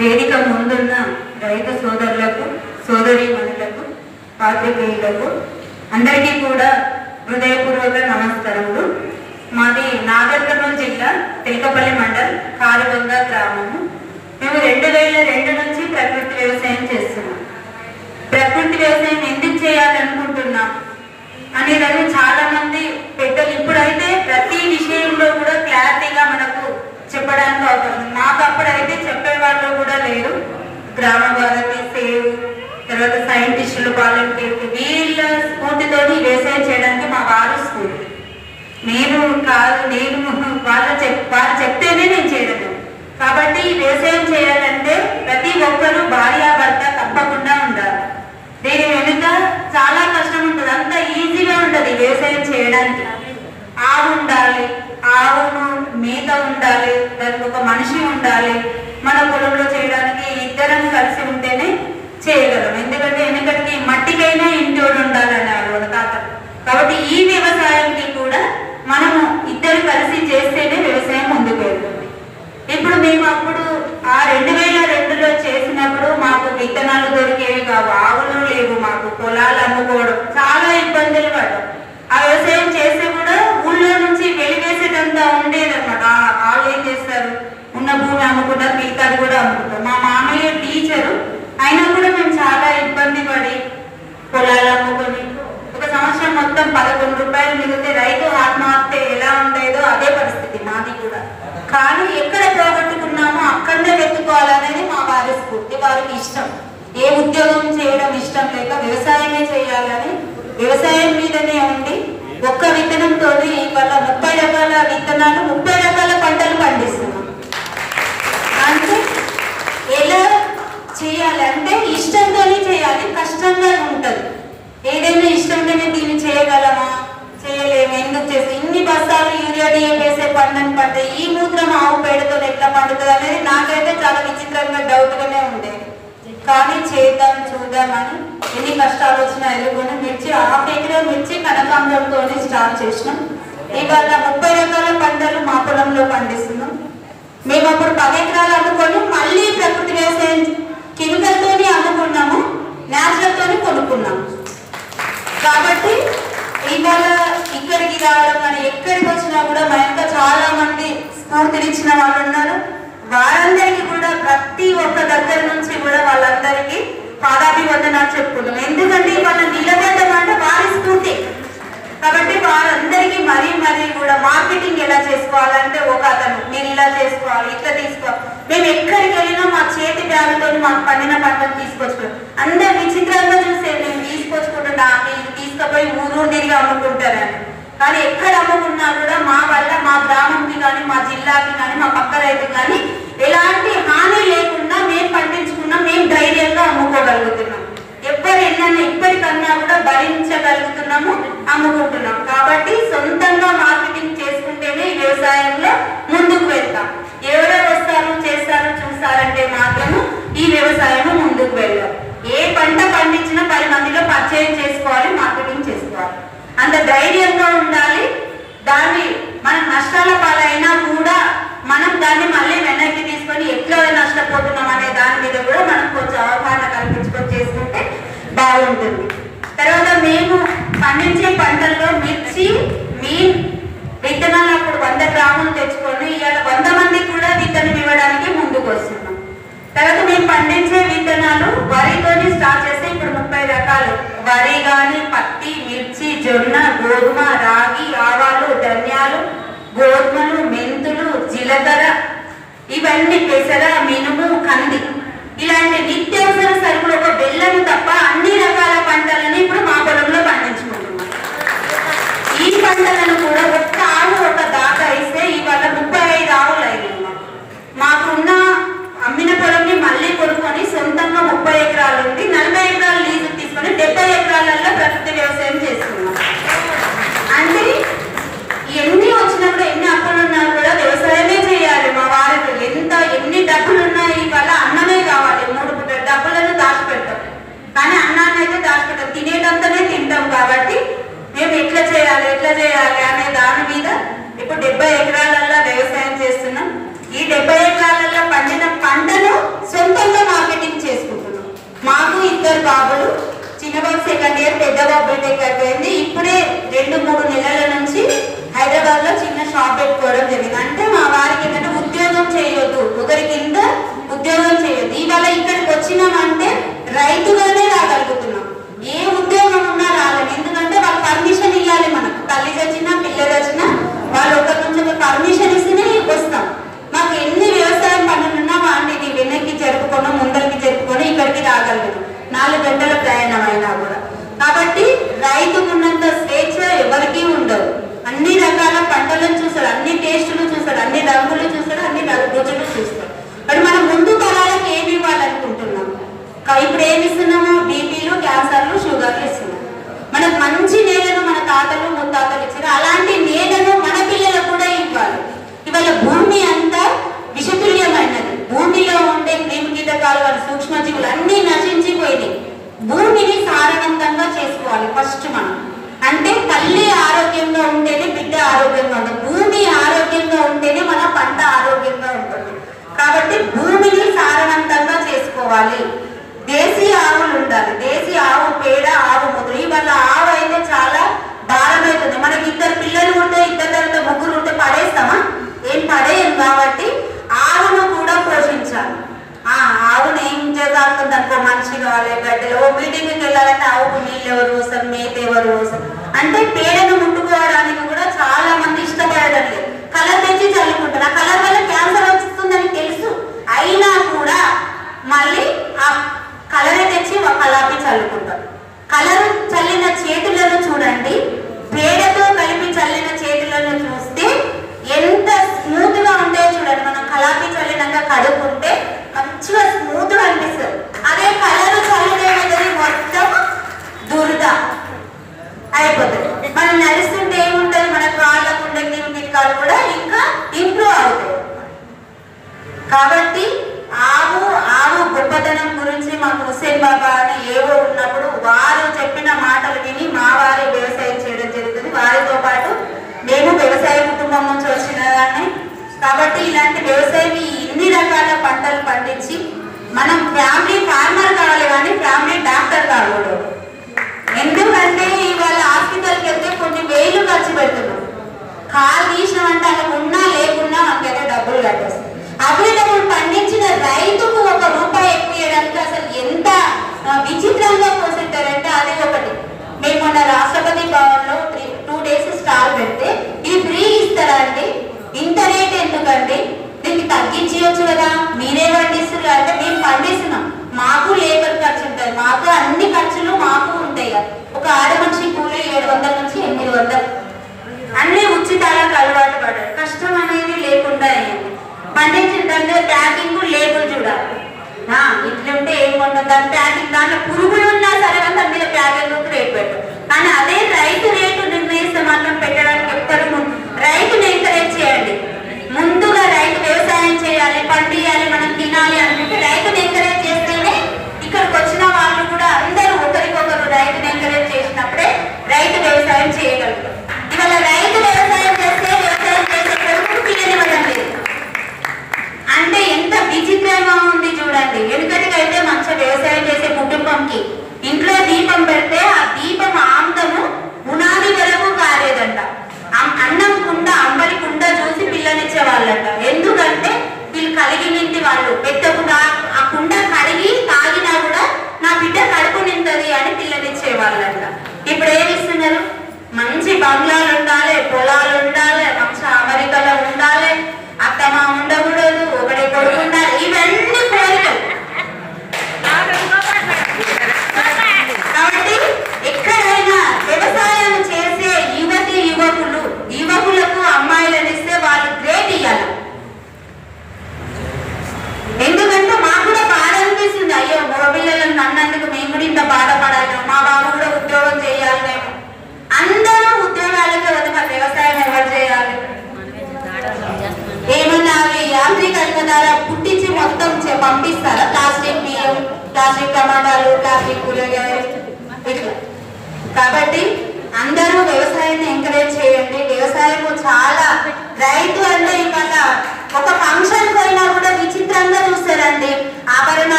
వేదిక ముందున్న రైతు సోదరులకు సోదరీమణులకు పాత్రికేయులకు అందరికీ కూడా హృదయపూర్వక నమస్కారములు. మాది నాగర్ కర్నూలు జిల్లా తెలకపల్లి మండల్ కారుగంగ గ్రామము. మేము రెండు వేల రెండు నుంచి ప్రకృతి వ్యవసాయం చేస్తున్నాం. ప్రకృతి వ్యవసాయం ఎందుకు చేయాలనుకుంటున్నాం? అనేదాన్ని చాలా మంది పెద్దలు ఇప్పుడైతే ప్రతి విషయంలో కూడా చెప్పడానికి అవుతుంది మాకు అప్పుడైతే చెప్పే వాళ్ళు కూడా లేరు. గ్రామ భారతి సేవ్ తర్వాత సైంటిస్టులు వాలంటీర్లు వీళ్ళ స్ఫూర్తితో వ్యవసాయం చేయడానికి మా వారు స్ఫూర్తి. నేను కాదు నేను వాళ్ళు చెప్ వాళ్ళు చెప్తేనే నేను చేయలేదు. కాబట్టి వ్యవసాయం చేయాలంటే ప్రతి ఒక్కరూ భార్యాభర్త తప్పకుండా ఉండాలి దీని వెనుక చాలా కష్టం ఉంటుంది అంత ఈజీగా ఉంటుంది వ్యవసాయం చేయడానికి ఆవు ఉండాలి ఆవును మేత ఉండాలి దానికి ఒక మనిషి ఉండాలి మన పొలంలో చేయడానికి ఇద్దరం కలిసి ఉంటేనే చేయగలం ఎందుకంటే వెనకటికి మట్టికైనా ఇంటోడు ఉండాలన్నారు మన తాత కాబట్టి ఈ వ్యవసాయానికి కూడా మనము ఇద్దరు కలిసి చేస్తేనే వ్యవసాయం ముందుకు వెళ్తుంది ఇప్పుడు మేము అప్పుడు ఆ రెండు వేల రెండులో చేసినప్పుడు మాకు విత్తనాలు దొరికేవి కావు ఆవులు లేవు మాకు పొలాలు అమ్ముకోవడం చాలా ఇబ్బందులు పడ్డాం ఆ వ్యవసాయం చేస్తే కూడా ఊళ్ళో నుంచి వెలివేసేటంత ఉండేది అనమాట వాళ్ళు ఏం చేస్తారు ఉన్న భూమి అమ్ముకుంటారు మిగతాది కూడా అమ్ముకుంటారు మా మామయ్య టీచరు అయినా కూడా మేము చాలా ఇబ్బంది పడి పొలాలు అమ్ముకొని ఒక సంవత్సరం మొత్తం పదకొండు రూపాయలు మిగిలితే రైతు ఆత్మహత్య ఎలా ఉండేదో అదే పరిస్థితి మాది కూడా కానీ ఎక్కడ పోగొట్టుకున్నామో అక్కడనే వెతుకోవాలనేది మా వారి స్ఫూర్తి వారికి ఇష్టం ఏ ఉద్యోగం చేయడం ఇష్టం లేక వ్యవసాయమే చేయాలని వ్యవసాయం మీదనే ఉండి ఒక్క విత్తనంతో ఇవాళ ముప్పై రకాల విత్తనాలు ముప్పై రకాల పంటలు పండిస్తున్నాం. అంటే ఎలా చేయాలి? అంటే ఇష్టంతోనే చేయాలి. కష్టంగా ఉంటుంది. ఏదైనా ఇష్టంతోనే దీన్ని చేయగలమా? చేయలేము. ఎందుకు చేసి? ఇన్ని బస్తాలు యూరియా డిఏ వేసే పంటని పంట ఈ మూత్రం ఆవు పేడతో ఎట్లా పండుతుంది అనేది నాకైతే చాలా విచిత్రంగా డౌట్గానే ఉండేది. కానీ చేద్దాం చూద్దామని ఎన్ని కష్టాలు వచ్చినా ఎదుర్కొని మిర్చి హాఫ్ ఎకరా మిర్చి కనకాంబరంతో స్టార్ట్ చేసినాం. ఇవాళ ముప్పై రకాల పంటలు మా పొలంలో పండిస్తున్నాం. మేము అప్పుడు పది ఎకరాలు అమ్ముకొని మళ్ళీ ప్రకృతి వ్యవసాయం కెమికల్తోని అమ్ముకున్నాము న్యాచురల్తోని కొనుక్కున్నాము కాబట్టి ఇవాళ ఇక్కడికి రావడం కానీ ఎక్కడికి వచ్చినా కూడా మా యొక్క చాలా మంది స్ఫూర్తినిచ్చిన వాళ్ళు ఉన్నారు వారందరికీ కూడా ప్రతి ఒక్క దగ్గర నుంచి కూడా వాళ్ళందరికీ పాదాభివందనాలు చెప్పుకుంటాం ఎందుకంటే వాళ్ళ నిలబడ్డం అంటే వారి స్ఫూర్తి. కాబట్టి వారందరికీ మరీ మరీ కూడా మార్కెటింగ్ ఎలా చేసుకోవాలంటే ఒక అతను మీరు ఇలా చేసుకోవాలి ఇట్లా తీసుకోవాలి. మేము ఎక్కడికి వెళ్ళినా మా చేతి బ్యాగుతో మాకు పండిన పంటను తీసుకొచ్చుకోవాలి అందరు విచిత్రంగా చూస్తే మేము తీసుకొచ్చుకుంటున్నా మీరు తీసుకుపోయి ఊరు తిరిగి అమ్ముకుంటారని. కానీ ఎక్కడ అమ్ముకున్నా కూడా మా వల్ల మా గ్రామంకి కానీ మా జిల్లాకి కానీ మా పక్క రైతు కానీ ఎలాంటి హాని లేకుండా మేము పండించుకున్నాం మేము ధైర్యంగా అమ్ముకోగలుగుతున్నాం. ఎవరు ఎన్నైనా ఇప్పటికన్నా కూడా భరించగలుగుతున్నాము అమ్ముకుంటున్నాం. కాబట్టి సొంతంగా మార్కెటింగ్ చేసుకుంటేనే వ్యవసాయంలో ముందుకు వెళ్తాం. ఎవరెవరు వస్తారు చేస్తారు చూస్తారంటే మాత్రము ఈ వ్యవసాయం ముందుకు వెళ్ళాం. ఏ పంట పండించినా పది మందిలో పరిచయం చేసుకోవాలి మార్కెటింగ్ చేసుకోవాలి. అంత ధైర్యంగా ఉండాలి దాన్ని మనం నష్టాల పాలైనా కూడా మనం దాన్ని మళ్ళీ వెనక్కి తీసుకొని ఎట్లా నష్టపోతున్నాం అనే దాని మీద కూడా మనం కొంచెం అవగాహన కల్పించుకొని చేసుకుంటే బాగుంటుంది. తర్వాత మేము పండించే పంటల్లో మిర్చి మీ విత్తనాలు అప్పుడు వంద గ్రాములు తెచ్చుకొని ఇవాళ వంద మందికి కూడా విత్తనం ఇవ్వడానికి ముందుకు వస్తున్నాం. తర్వాత మేము పండించే విత్తనాలు వరితోని స్టార్ట్ చేస్తే ఇప్పుడు ముప్పై రకాలు. వరి కానీ పత్తి మిర్చి జొన్న గోధుమ రాగి ఆవాలు ధన్యాలు గోధుమలు మెంతులు జీలకర్ర ఇవన్నీ పెసర మినుము కంది. ఇలాంటి నిత్యావసర సరుకులు ఒక బెల్లం తప్ప అన్ని రకాల పంటలని ఇప్పుడు మా పొలంలో పండించుకుంటున్నాం. ఈ పంటలను కూడా ఒక్క ఆవు ఒక దాకా ఇస్తే ఇవాళ ముప్పై ఐదు ఆవులు అయినాయి. మాకున్న అమ్మిన పొలంని మళ్ళీ కొనుక్కొని సొంతంగా ముప్పై ఎకరాలు ఉంది నలభై ఎకరాలు లీజు తీసుకొని డెబ్బై ఎకరాలలో ప్రకృతి వ్యవసాయం చేస్తున్నాం. అంటే ఎన్ని వచ్చినప్పుడు ఎన్ని అప్పులు ఉన్నా కూడా వ్యవసాయమే చేయాలి మా వారికి. ఎంత ఎన్ని డబ్బులు ఉన్నాయి ఇవాళ అన్నమే కావాలి. మూడు డబ్బులను దాచిపెడతాం. కానీ అన్నాన్ని అయితే దాచిపెట్టాం తినేటంతనే తింటాం కాబట్టి మేము ఎట్లా చేయాలి ఎట్లా చేయాలి అనే దాని మీద ఇప్పుడు డెబ్బై ఎకరాలల్లో వ్యవసాయం చేస్తున్నాం. ఈ డెబ్బై ఎకరాలల్లో పండిన పంటను సొంతంగా మార్కెటింగ్ చేసుకుంటున్నాం. మాకు ఇద్దరు బాబులు చిన్నబాబు సెకండ్ ఇయర్ పెద్ద బాబు బీటెక్ అయిపోయింది ఇప్పుడే రెండు మూడు నెలల నుంచి హైదరాబాద్లో చిన్న షాప్ పెట్టుకోవడం జరిగింది. అంటే మా వారికి ఏంటంటే ఉద్యోగం చేయొద్దు. ఒకరి కింద ఉద్యోగం చేయొద్దు. ఇవాళ ఇక్కడికి వచ్చినామంటే రైతుగానే రాగలుగుతున్నాం. ఏ ఉద్యోగం ఉన్నా రాలేదు ఎందుకంటే వాళ్ళు పర్మిషన్ ఇవ్వాలి మనకు. తల్లి వచ్చినా పిల్లలు వచ్చినా వాళ్ళు ఒకరి నుంచి ఒక పర్మిషన్ ఇస్తేనే వస్తాం. మాకు ఎన్ని వ్యవసాయం పనులున్నా వాటిని వెనక్కి జరుపుకొని ముందరికి జరుపుకొని ఇక్కడికి రాగలుగుతాం నాలుగు గంటల ప్రయాణం అయినా కూడా. కాబట్టి రైతుకున్నంత స్వేచ్ఛ ఎవరికీ ఉండదు. అన్ని రకాల పంటలను చూస్తారు అన్ని టేస్టులు చూస్తారు అన్ని రంగులు చూస్తారు అన్ని రుచులు చూస్తారు మరి మనం ముందు తరాలకు ఏమి ఇవ్వాలనుకుంటున్నాం? ఇప్పుడు ఏమి ఇస్తున్నాము బీపీలు కాలు తీసినామంటే అలా ఉన్నా లేకున్నా మనకైతే డబ్బులు కట్టేస్తాం అభివృద్ధి పండించిన రైతుకు ఒక రూపాయి ఎక్కువ ఇవ్వడానికి అసలు ఎంత విచిత్రంగా పోసిస్తారంటే అది ఒకటి. మేము మొన్న రాష్ట్రపతి భవన్లో టూ డేస్ స్టాల్ పెడితే ఇది ఫ్రీ ఇస్తారా అండి? ఇంత రేట్ ఎందుకండి? దీనికి తగ్గించవచ్చు కదా? మీరే పండిస్తున్నారు అంటే మేము పండిస్తున్నాం. మాకు లేబర్ ఖర్చు ఉంటుంది మాకు అన్ని ఖర్చులు మాకు ఉంటాయి ఒక ఆడ మనిషి కూలి ఏడు వందల నుంచి ఎనిమిది వందలు. అన్ని ఉచితాలకు అలవాటు పడ్డారు. కష్టం అనేది లేకుండా అయింది పండించిన దాంట్లో ప్యాకింగ్ లేబుల్ చూడాలి. ఇట్లుంటే ఏం ఉండదు దాని ప్యాకింగ్ దాంట్లో పురుగులు ఉన్నా సరే కానీ దాని మీద ప్యాకింగ్ రేట్ పెట్టు కానీ అదే రైతు రేటు నిర్ణయిస్తే మాత్రం పెట్టడానికి ఎప్పుడు ముందు రైతుని ఎంకరేజ్ చేయండి ముందుగా రైతు వ్యవసాయం చేయాలి పండియాలి మనం తినాలి అనుకుంటే రైతుని ఎంకరేజ్ చేస్తేనే ఇక్కడికి వచ్చిన వాళ్ళు కూడా అందరూ ఒకరికొకరు రైతుని ఎంకరేజ్ చేసినప్పుడే రైతు వ్యవసాయం చేయగలుగుతారు ఇవాళ రైతు వ్యవసాయం చేస్తే వ్యవసాయం చేసే కొడుకు పిల్లనివ్వడం లేదు అంటే ఎంత విచిత్రంగా ఉంది అయితే మంచిగా మంచి వ్యవసాయం చేసే కుటుంబంకి ఇంట్లో దీపం పెడితే ఆ దీపం ఆమ్దము పునాది వరకు కాలేదంట. అన్నం కుండ అంబలి కుండ చూసి పిల్లనిచ్చే వాళ్ళంట ఎందుకంటే వీళ్ళు కలిగి నింటి వాళ్ళు. పెద్ద కుండ ఆ కుండ కడిగి తాగినా కూడా నా బిడ్డ కడుపు నింతది అని పిల్లనిచ్చే వాళ్ళంట ఇప్పుడు ఏమి ఇస్తున్నారు? మంచి బంగ్లాలు ఉండాలి పొలాలు ఉండాలి మంచి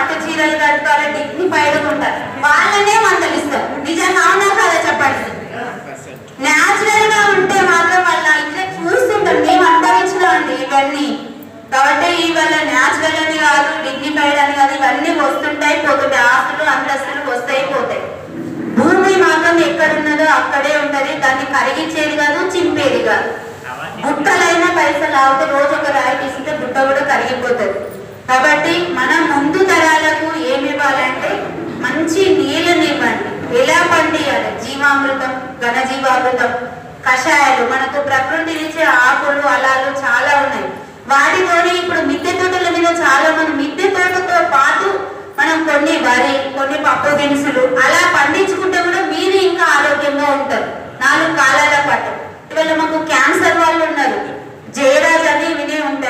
పట్టు చీరలు కట్టుకోవాలి డిగ్నిఫైడ్ ఉంటారు. వాళ్ళనే మందలిస్తారు. నిజంగా అవునా కదా చెప్పండి? న్యాచురల్గా ఉంటే మాత్రం వాళ్ళ ఇట్లా చూస్తుంటారు మేము అనుభవించడం ఇవన్నీ. కాబట్టి ఇవాళ న్యాచురల్ అని కాదు డిగ్నిఫైడ్ అని కాదు ఇవన్నీ వస్తుంటాయి పోతుంటాయి. ఆస్తులు అంతస్తులు వస్తాయి పోతాయి. భూమి మాత్రం ఎక్కడున్నదో అక్కడే ఉంటది. దాన్ని కరిగించేది కాదు చింపేది కాదు. బుట్టలైన పైసలు ఆగితే రోజు ఒక రాయి తీస్తే బుట్ట కూడా కరిగిపోతుంది. కాబట్టి మనం ముందు తరాలకు ఏమి ఇవ్వాలంటే మంచి నీళ్ళని ఇవ్వండి ఎలా పండియాలి? జీవామృతం ఘనజీవామృతం కషాయాలు. మనకు ప్రకృతి ఇచ్చే ఆకులు అలాలు చాలా ఉన్నాయి. వాటితోనే ఇప్పుడు మిద్దె తోటల మీద చాలా మంది మిద్దె తోటతో పాటు మనం కొన్ని వరి కొన్ని పప్పు దినుసులు అలా పండించుకుంటే కూడా మీరు ఇంకా ఆరోగ్యంగా ఉంటారు. నాలుగు కాలాల పాటు. ఇవాళ మాకు క్యాన్సర్ వాళ్ళు ఉన్నారు.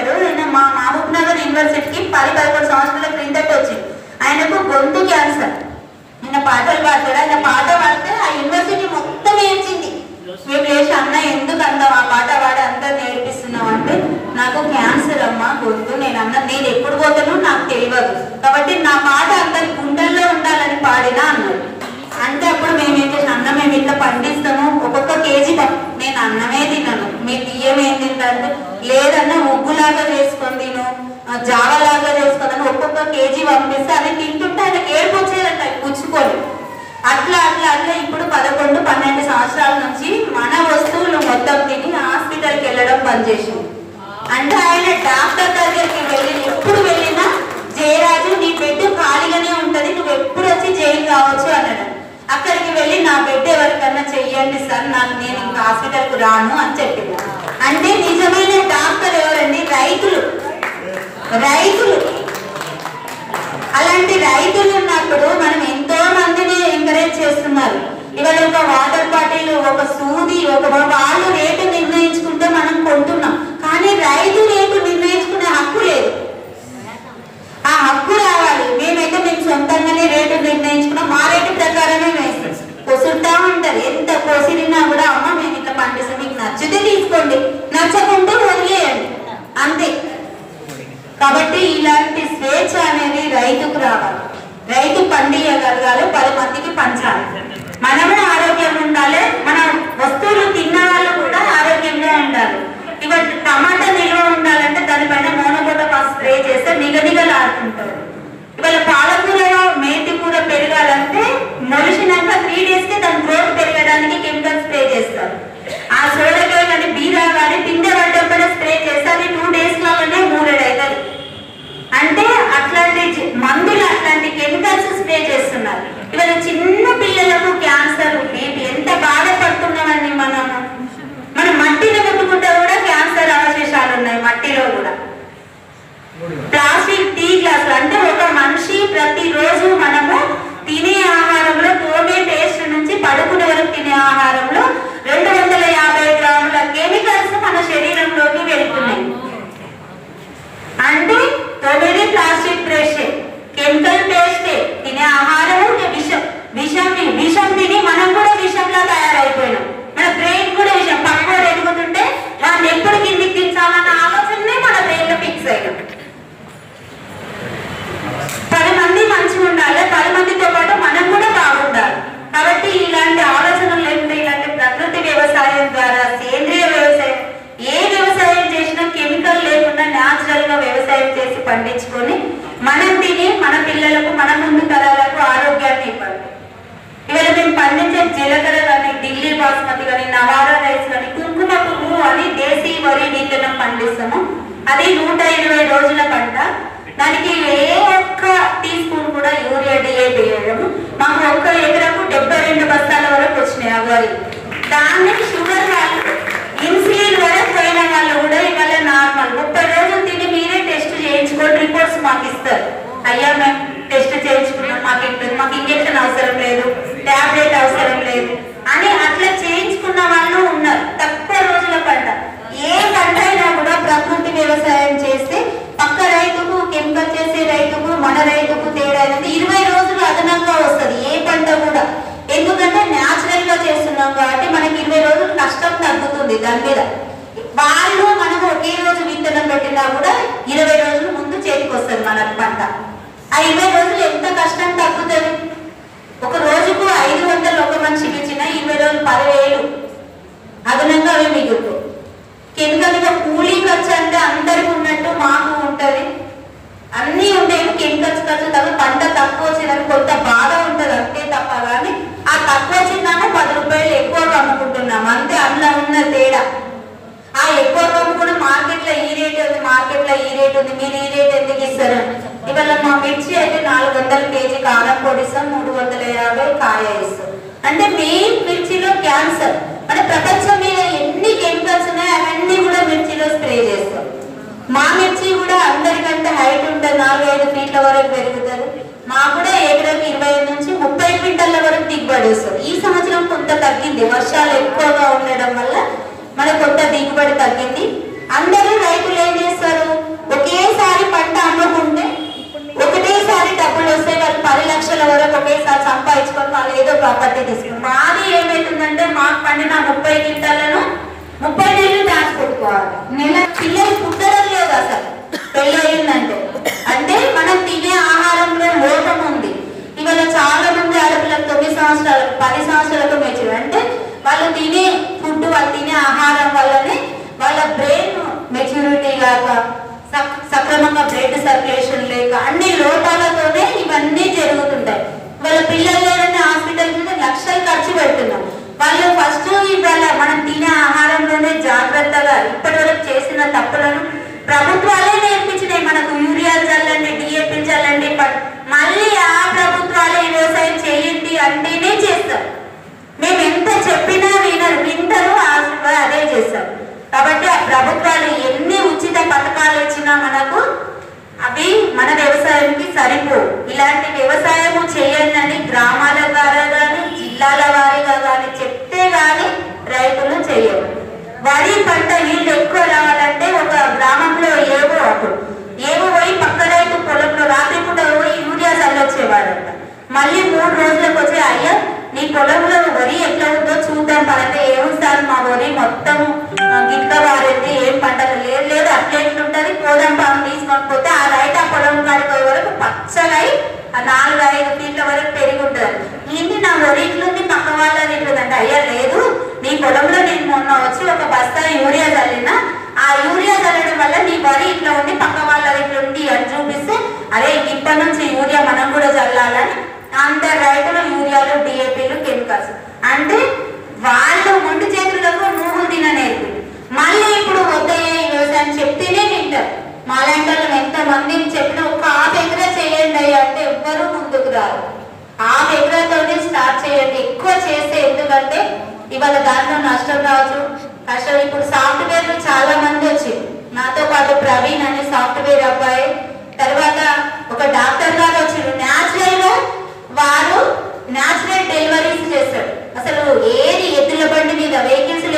వినే ఆయన మా మహబూబ్ నగర్ యూనివర్సిటీకి పది పదకొండు సంవత్సరాల క్రిందట వచ్చింది. ఆయనకు గొంతు క్యాన్సర్. నిన్న పాటలు పాడతాడు ఆయన పాట పాడితే ఆ యూనివర్సిటీ మొత్తం ఏడ్చింది. మేము లేచి అన్న ఎందుకు అందాం ఆ పాట పాడి అంతా నేర్పిస్తున్నావు అంటే నాకు క్యాన్సర్ అమ్మ గొంతు నేను అన్న నేను ఎప్పుడు పోతానో నాకు తెలియదు. కాబట్టి నా పాట అందరి గుండెల్లో ఉండాలని పాడినా అన్నాడు. అంటే అప్పుడు మేము ఏం చేసిన? అన్నం మేము ఇట్లా పండిస్తాము. ఒక్కొక్క కేజీ నేను అన్నమే తినను. మీ బియ్యం ఏం తింటారు? లేదన్నా ఉగ్గులాగా చేసుకొని తిను. జావలాగా చేసుకొని ఒక్కొక్క కేజీ పంపిస్తే అది తింటుంటే ఆయనకి ఏడుపు వచ్చేదంట పుచ్చుకొని. అట్లా అట్లా అట్లా ఇప్పుడు పదకొండు పన్నెండు సంవత్సరాల నుంచి మన వస్తువులు మొత్తం తిని హాస్పిటల్కి వెళ్ళడం పనిచేసింది అంటే ఆయన డాక్టర్ దగ్గరికి వెళ్ళి ఎప్పుడు వెళ్ళినా జయరాజు నీ బెడ్ ఖాళీగానే ఉంటుంది. నువ్వు ఎప్పుడు వచ్చి జైలు కావచ్చు అన్నాడు. అక్కడికి వెళ్ళి నా బిడ్డ ఎవరికన్నా చెయ్యండి సార్ నాకు నేను ఇంకా హాస్పిటల్కు రాను అని చెప్పింది అంటే నిజమైన డాక్టర్ ఎవరండి? రైతులు. రైతులు. అలాంటి రైతులు ఉన్నప్పుడు మనం ఎంతో మందిని ఎంకరేజ్ చేస్తున్నారు. ఇవాళ ఒక వాటర్ బాటిల్ ఒక సూది ఒక వాళ్ళు రేటు నిర్ణయించుకుంటే మనం కొంటున్నాం. కానీ రైతు రేటు నిర్ణయించుకునే హక్కు లేదు. ఆ హక్కు రావాలి. మేమైతే మేము సొంతంగానే రేటు నిర్ణయించుకున్నాం. మా రేటు ప్రకారమే వేస్తాం కొసురుతా ఉంటారు. ఎంత కొసిరినా కూడా అమ్మ మేము ఇట్లా పండిస్తాం మీకు నచ్చితే తీసుకోండి. నచ్చకుంటే వదిలేయండి. అంతే. కాబట్టి ఇలాంటి స్వేచ్ఛ అనేది రైతుకు రావాలి. రైతు పండియగలగాలి పది మందికి పంచాలి. మనమే ఆరోగ్యం ఉండాలి. మన వస్తువులు తిని వాళ్ళు కూడా ఆరోగ్యంగా ఉండాలి ఇవాళ టమాటా నిల్వ ఉండాలంటే దానిపైన మోనోకోటోపాస్ స్ప్రే చేస్తే ఇవాళ పాలకూరలో మేతి కూర పెరగాలంటే మొలిచినాక త్రీ డేస్కి దాని గ్రోత్ పెరగడానికి కెమికల్ స్ప్రే చేస్తారు. ఆ సోడకాయ కానీ బీరా కానీ పిందె కూడా స్ప్రే చేస్తే అది టూ డేస్లోనే మూడేడు అవుతుంది అంటే అట్లాంటి మందులు అట్లాంటి కెమికల్స్ స్ప్రే చేస్తున్నారు. ఇవాళ చిన్న పిల్లలకు క్యాన్సర్ బీపీ ఎంత బాధపడుతున్నామండి మనము మనం మట్టిని ముట్టుకుంటే కూడా క్యాన్సర్ అవశేషాలు ఉన్నాయి మట్టిలో కూడా. ప్లాస్టిక్ టీ గ్లాసులు అంటే ఒక మనిషి ప్రతిరోజు మనము తినే ఆహారంలో పోగే టేస్ట్ నుంచి పడుకునే వరకు తినే ఆహారంలో రెండు వందల యాభై గ్రాముల కెమికల్స్ మన శరీరంలోకి వెళ్తున్నాయి అంటే తొమ్మిది ప్లాస్టిక్ బ్రష్ కెమికల్ పేస్ట్ తినే ఆహారం విషం విషం విషం తిని మనం కూడా విషంలా తయారైపోయినాం మన బ్రెయిన్ కూడా విషం పక్కన ఎదుగుతుంటే వాడిని ఎప్పుడు కిందికి దించాలన్న ఆలోచనే మన బ్రెయిన్లో ఫిక్స్ అయినాం పది మంది మంచిగా ఉండాలి పది మందితో పాటు మనం కూడా బాగుండాలి కాబట్టి ఇలాంటి ఆలోచనలు లేకుండా ఇలాంటి ప్రకృతి వ్యవసాయం ద్వారా సేంద్రియ వ్యవసాయం ఏ వ్యవసాయం చేసినా కెమికల్ లేకుండా న్యాచురల్గా వ్యవసాయం చేసి పండించుకొని మనం తిని మన పిల్లలకు మన ముందు తరాలకు ఆరోగ్యాన్ని ఇవ్వండి ఇవాళ మేము పండించే జీలకర్ర కానీ ఢిల్లీ బాస్మతి కానీ నవారా రైస్ కానీ కుంకుమ పువ్వు అని దేశీ వరి నీళ్ళను పండిస్తాము అది నూట ఇరవై రోజుల పంట. దానికి ఏ ఒక్క టీ స్పూన్ కూడా యూరియా డిఏపి వేయడం మాకు ఒక్క ఎకరకు డెబ్బై రెండు బస్తాల వరకు వచ్చినాయి అవ్వాలి దాన్ని షుగర్ వాళ్ళు ఇన్సులిన్ వరకు పోయిన వాళ్ళు కూడా ఇవాళ నార్మల్. ముప్పై రోజులు తిని మీరే టెస్ట్ చేయించుకొని రిపోర్ట్స్ మాకు ఇస్తారు. అయ్యా మేము టెస్ట్ చేయించుకున్నాం. మాకు ఇంత- మాకు ఇంజక్షన్ అవసరం లేదు టాబ్లెట్ అవసరం లేదు అని అట్లా చేయించుకున్న వాళ్ళు ఉన్నారు. తక్కువ రోజుల పంట. ఏ పంట అయినా కూడా ప్రకృతి వ్యవసాయం చేస్తే పక్క రైతుకు కెమికల్ చేసే రైతుకు మన రైతుకు తేడా అనేది ఇరవై రోజులు అదనంగా వస్తుంది ఏ పంట కూడా. ఎందుకంటే న్యాచురల్గా చేస్తున్నాం కాబట్టి మనకి ఇరవై రోజులు కష్టం తగ్గుతుంది దాని మీద. వాళ్ళు మనం ఒకే రోజు విత్తనం పెట్టినా కూడా ఇరవై రోజుల ముందు చేతికి వస్తుంది మన పంట. ఆ ఇరవై రోజులు ఎంత కష్టం తగ్గుతుంది? ఒక రోజుకు ఐదు వందలు ఒక మనిషికి ఇచ్చిన ఇరవై రోజులు పదివేలు. అదనంగా అవి కెమికల్గా కూలింగ్ ఖర్చు అంటే అందరికి ఉన్నట్టు మాకు ఉంటుంది. అన్నీ ఉంటాయి కెమికల్స్ ఖర్చు తప్ప పంట తక్కువ వచ్చిందని కొంత బాధ ఉంటుంది అంతే తప్ప. కానీ ఆ తక్కువ వచ్చిందాన్ని పది రూపాయలు ఎక్కువగా అమ్ముకుంటున్నాం అంతే అందులో ఉన్న తేడా. ఆ ఎక్కువ కూడా మార్కెట్లో ఈ రేట్ ఉంది మార్కెట్లో ఈ రేట్ ఉంది మీరు ఈ రేట్ ఎందుకు ఇస్తారు? ఇవాళ మా మిర్చి అయితే నాలుగు వందల కేజీ కారం పొడిస్తాం మూడు వందల యాభై కాయ ఇస్తాం అంటే మెయిన్ మిర్చిలో క్యాన్సర్. మన ప్రపంచం ఎన్ని కెమికల్స్ ఉన్నాయో అవన్నీ కూడా మిర్చిలో స్ప్రే చేస్తాం. మా మిర్చి కూడా అందరికంటే హైట్ ఉంటుంది నాలుగైదు ఫీట్ల వరకు పెరుగుతారు మా కూడా ఎకరాకి ఇరవై నుంచి ముప్పై క్వింటల్ల వరకు దిగుబడి వస్తుంది. ఈ సంవత్సరం కొంత తగ్గింది. వర్షాలు పొలంలో నేను మొన్న వచ్చి ఒక బస్తా యూరియా చల్లినా ఆ యూరియా చల్లడం వల్ల నీ వరి ఇట్లా ఉండి పక్క వాళ్ళ ఇట్లా ఉంది అని చూపిస్తే అరే ఇప్పటి నుంచి యూరియా మనం కూడా చల్లాలని అంత రైతులు యూరియాలు డిఏపీలు కెమికల్స్. అంటే వాళ్ళు ఒంటి చేతులకు నూహులు తిననేది. మళ్ళీ ఇప్పుడు వద్దయ్యే వ్యవసాయం చెప్తేనే వింటారు. మాలాంటి ఎంత మందిని చెప్పిన ఒక హాఫ్ ఎకరా చేయండి అంటే ఎవ్వరూ ముందుకు రారు. హాఫ్ ఎకరాతోనే స్టార్ట్ చేయండి. ఎక్కువ చేస్తే ఎందుకంటే ఇవాళ దానిలో నష్టం రావచ్చు. కష్టం ఇప్పుడు సాఫ్ట్వేర్ చాలా మంది వచ్చి నాతో పాటు ప్రవీణ్ అనే సాఫ్ట్వేర్ అబ్బాయి తర్వాత ఒక డాక్టర్ గారు వచ్చారు న్యాచురల్గా వారు న్యాచురల్ డెలివరీస్ చేస్తారు. అసలు ఏది ఎద్దుల బండి మీద వెహికల్స్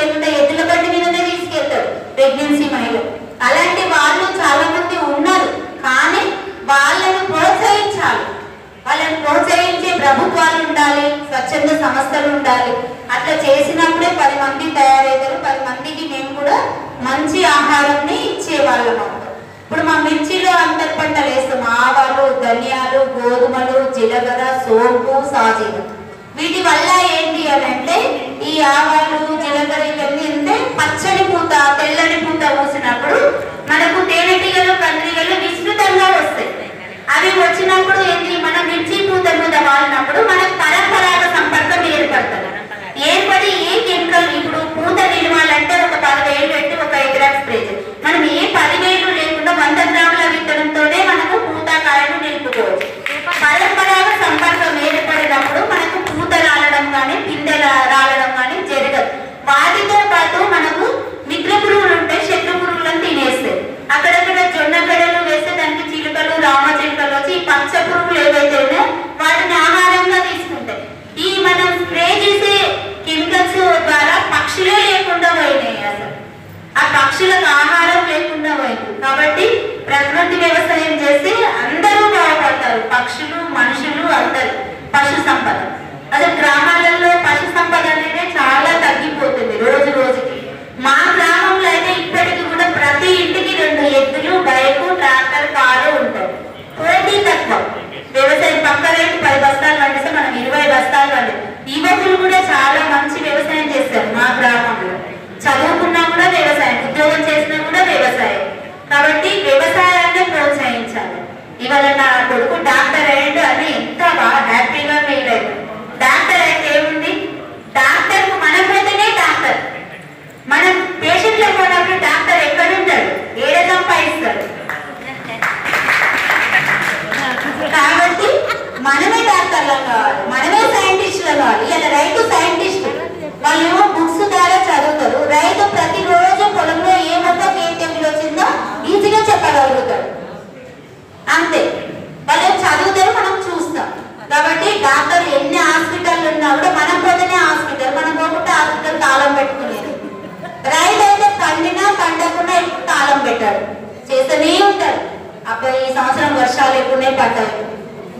వర్షాలు ఎక్కువనే పడ్డాయి.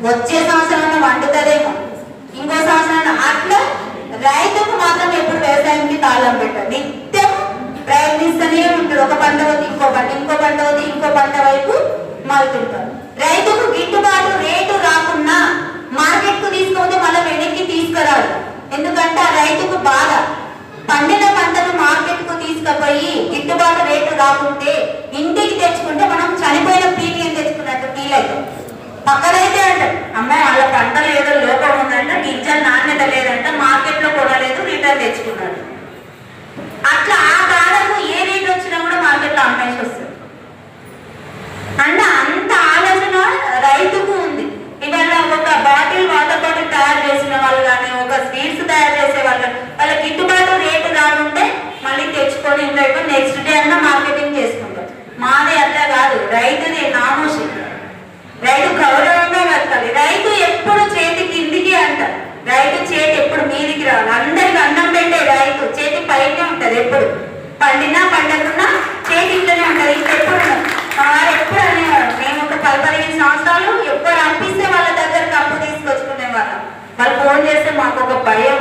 వచ్చే సంవత్సరాన్ని వండుతుందేమో ఇంకో సంవత్సరాన్ని అట్లా రైతుకు మాత్రం ఎప్పుడు వ్యవసాయంకి తాళం పెట్టారు. నిత్యం ప్రయత్నిస్తూనే ఉంటారు. ఒక పంట వద్ద ఇంకో పంట ఇంకో పంట వద్ద ఇంకో పంట వైపు మారుతుంటారు. రైతుకు గిట్టుబాటు రేటు రాకున్నా మార్కెట్కు తీసుకుంటే మళ్ళీ వెనక్కి తీసుకురాడు ఎందుకంటే ఆ రైతుకు బాధ. పండిన పంటను మార్కెట్కు తీసుకుపోయి గిట్టుబాటు రేటు రాకుంటే ఇంటికి తెచ్చుకుంటే మనం చనిపోయిన ప్రీమియం తెచ్చుకున్నట్టు ఫీల్ అవుతాం పక్కనైతే అంటారు అమ్మాయి వాళ్ళ పంటలు ఏదో లోపం ఉందంట గింజల నాణ్యత లేదంట మార్కెట్లో కొనలేదు రిటర్న్ తెచ్చుకున్నాడు అట్లా ఆ కాలంలో ఏ రేట్ వచ్చినా కూడా మార్కెట్లో వస్తుంది. అంటే అంత ఆలోచన రైతుకు ఉంది ఇవాళ ఒక బాటిల్ వాటర్ బాటిల్ తయారు చేసిన వాళ్ళు కానీ ఒక స్వీట్స్ తయారు చేసే వాళ్ళు కానీ వాళ్ళ గిట్టుబాటు రేటు రాకుంటే మళ్ళీ తెచ్చుకొని ఇంట్లో నెక్స్ట్ డే అన్న మార్కెటింగ్ చేసుకుంటారు మాది అట్లా కాదు రైతుది నామోషి రైతు గౌరవంగా బతకాలి రైతు ఎప్పుడు చేతి కిందికి అంటారు రైతు చేతి ఎప్పుడు మీదికి రావాలి అందరికి అన్నం పెట్టే రైతు చేతి పైనే ఉంటది ఎప్పుడు పండినా పండకున్నా చేతి ఇంట్లోనే ఉంటది ఇంకెప్పుడు ఉండదు. మా వారు ఎప్పుడు అనేవారు మేము ఒక పది పదిహేను సంవత్సరాలు ఎప్పుడు అనిపిస్తే వాళ్ళ దగ్గరకు అప్పు తీసుకొచ్చుకునే వాళ్ళం వాళ్ళు ఫోన్ చేస్తే మాకు ఒక భయం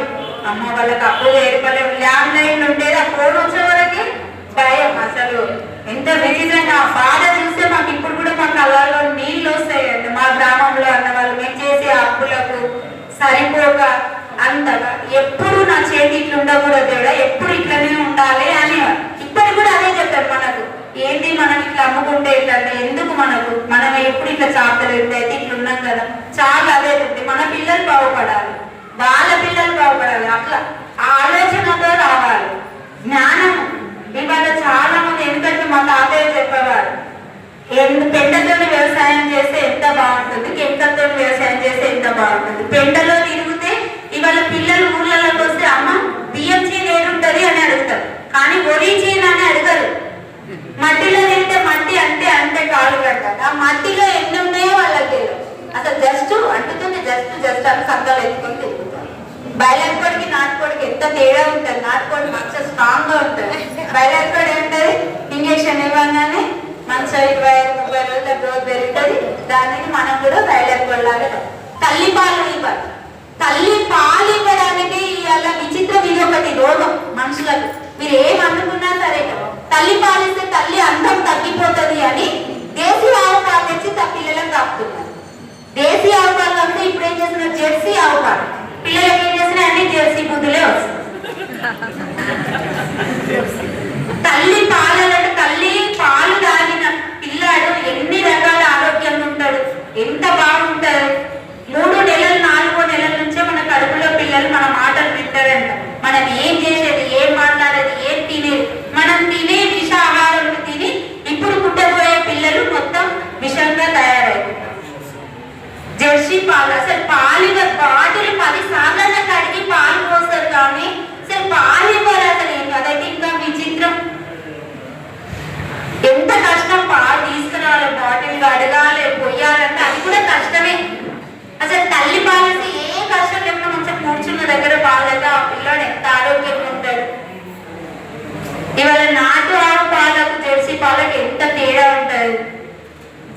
అమ్మ వాళ్ళకి అప్పు ఏర్పడలేము ల్యాండ్ లైన్ ఉండేది ఆ ఫోన్ వచ్చే వరకు భయం అసలు ఎంత విచిత్రంగా ఆ బాధ చూస్తే మాకు ఇప్పుడు కూడా మా కళ్ళల్లో నీళ్ళు వస్తాయండి మా గ్రామంలో అన్న వాళ్ళు మేము చేసే అప్పులకు సరిపోక అంతగా ఎప్పుడు నా చేతి ఇట్లా ఉండకూడదు దేవుడా ఎప్పుడు ఇట్లనే ఉండాలి అని ఇప్పటికి కూడా అదే చెప్తారు మనకు. ఏంటి మనం ఇట్లా అమ్ముకుంటే ఇట్లా ఎందుకు మనకు? మనం ఎప్పుడు ఇట్లా చాపలేదు అయితే ఇట్లా ఉన్నాం కదా. చాలా అదే ఉంది మన పిల్లలు బాగుపడాలి. వాళ్ళ పిల్లలు బాగుపడాలి. అట్లా ఆ ఆలోచనతో రావాలి. జ్ఞానం. ఇవాళ చాలా మంది ఎందుకంటే మా తాతయ్య చెప్పేవారు ఎంత పెంటతో వ్యవసాయం చేస్తే ఎంత బాగుంటుంది? కెమికల్తో వ్యవసాయం చేస్తే ఎంత బాగుంటుంది? పెంటలో తిరిగితే ఇవాళ పిల్లలు ఊర్లలోకి వస్తే అమ్మ బియ్యం చీర ఏడుంటది అని అడుగుతారు. కానీ ఒరి చీర అని అడగరు. మట్టిలో తింటే మట్టి అంటే అంతే కాలు కట్టాలి ఆ మట్టిలో ఎన్ని ఉన్నాయో వాళ్ళకి అసలు జస్ట్ అంటుతుంది జస్ట్ జస్ట్ అని సంతలు ఎత్తుకొని తిరుగుతారు. బయలర్ నాటుకోడికి ఎంత తేడా ఉంటుంది. నాటుకోడి మంచిగా స్ట్రాంగ్గా ఉంటుంది. బయలర్ ఏంటది? ఇంజక్షన్ ఇవ్వగానే మంచిగా ఇరవై ఐదు ముప్పై రోజుల గ్రోత్ పెరుగుతుంది. దానిని మనం కూడా బయలర్ లాగా తల్లి పాలు ఇవ్వాలి. తల్లి పాలు ఇవ్వడానికి ఇవాళ విచిత్రం ఇది ఒకటి రోగం మనుషులకు. మీరు ఏమనుకున్నా సరే తల్లి పాలిస్తే తల్లి అందం తగ్గిపోతుంది అని దేశీ ఆవు పాలు తెచ్చి తన పిల్లలకు తాపుతున్నారు దేశీ ఆవు పాలు కాకుండా ఇప్పుడు ఏం చేస్తున్నారు? జెర్సీ ఆవు పాలు. పిల్లలకి ఏం చేస్తున్నా? అన్ని జెర్సీ బుద్ధులే వస్తుంది తల్లి పాలనంటే తల్లి పాలు తాగిన పిల్లాడు ఎన్ని రకాల ఆరోగ్యంగా ఉంటాడు? ఎంత బాగుంటాడు మూడు నెలలు నాలుగో నెలల నుంచే మన కడుపులో పిల్లలు మన మాటలు మనం ఏం చేసేది ఏం మాట్లాడేది ఏం తినేది? మనం తినే విష ఆహారం తిని ఇప్పుడు పుట్టబోయే పిల్లలు మొత్తం విషంగా తయారవుతారు జెర్సీ పాలు అసలు పాలు ఇవ్వ- బాటిల్ పది సార్లు కడిగి పాలు పోస్తారు కానీ అసలు పాలు ఇవ్వాలి అసలు ఏం అదైతే ఇంకా విచిత్రం. ఎంత కష్టం పాలు తీసుకురావాలి బాటిల్ అడగాలి పొయ్యాలంటే అది కూడా కష్టమే. అసలు తల్లి పాలసీ ఏ కష్టం లేకుండా మంచిగా కూర్చున్న దగ్గర పాలైతే ఆ పిల్లాడు ఎంత ఆరోగ్యంగా ఉంటాడు. ఇవాళ నాటు ఆవు పాలకు జెర్సీ పాలకు ఎంత తేడా ఉంటుంది.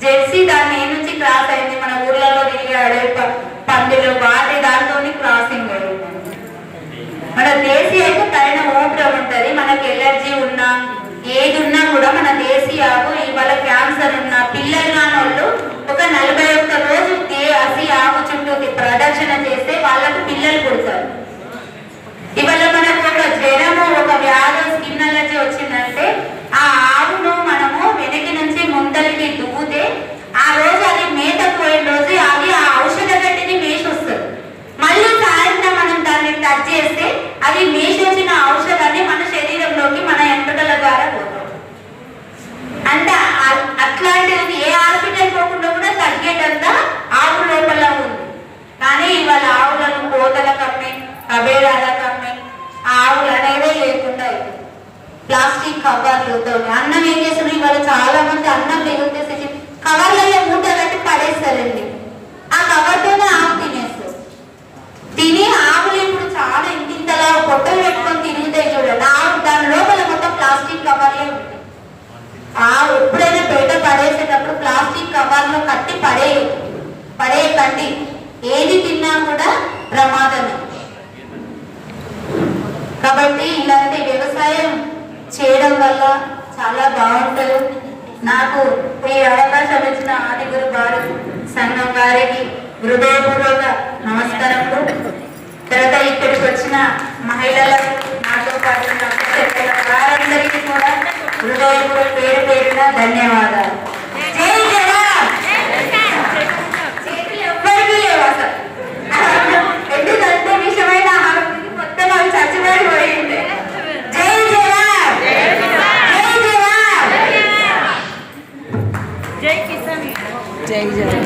జెర్సీ దాని ఏ నుంచి క్రాస్ అయింది. మన ఊర్లలో తిరిగాడు అడవి ప- పందులు వాటి దాంతో క్రాసింగ్ మన దేశీ అయితే పైన ఊపిరి ఉంటుంది. మనకి ఎలర్జీ ఉన్నా ఏది ఉన్నా కూడా మన దేశీయాకు ఇవాళ క్యాన్సర్ ఉన్న పిల్లలు కానోళ్ళు ఒక నలభై ఒక్క రోజు దే ఆకు చుట్టూ ప్రదర్శన చేస్తే వాళ్ళకు పిల్లలు పుడతారు. పడేసేటప్పుడు ప్లాస్టిక్ కవర్లో కట్టి పడేయ పడేయకండి. ఏది తిన్నా కూడా ప్రమాదమే. కాబట్టి ఇలాంటి వ్యవసాయం చేయడం వల్ల చాలా బాగుంటుంది. నాకు ఈ అవకాశం ఇచ్చిన ఆదిగురు గారు సంఘం వారికి హృదయపూర్వక నమస్కారములు. తర్వాత ఇక్కడికి వచ్చిన మహిళలకు నాతో పాటు చెప్పిన వారందరికీ కూడా హృదయపూర్వక పేరు పేరున ధన్యవాదాలు. జై జవాన్.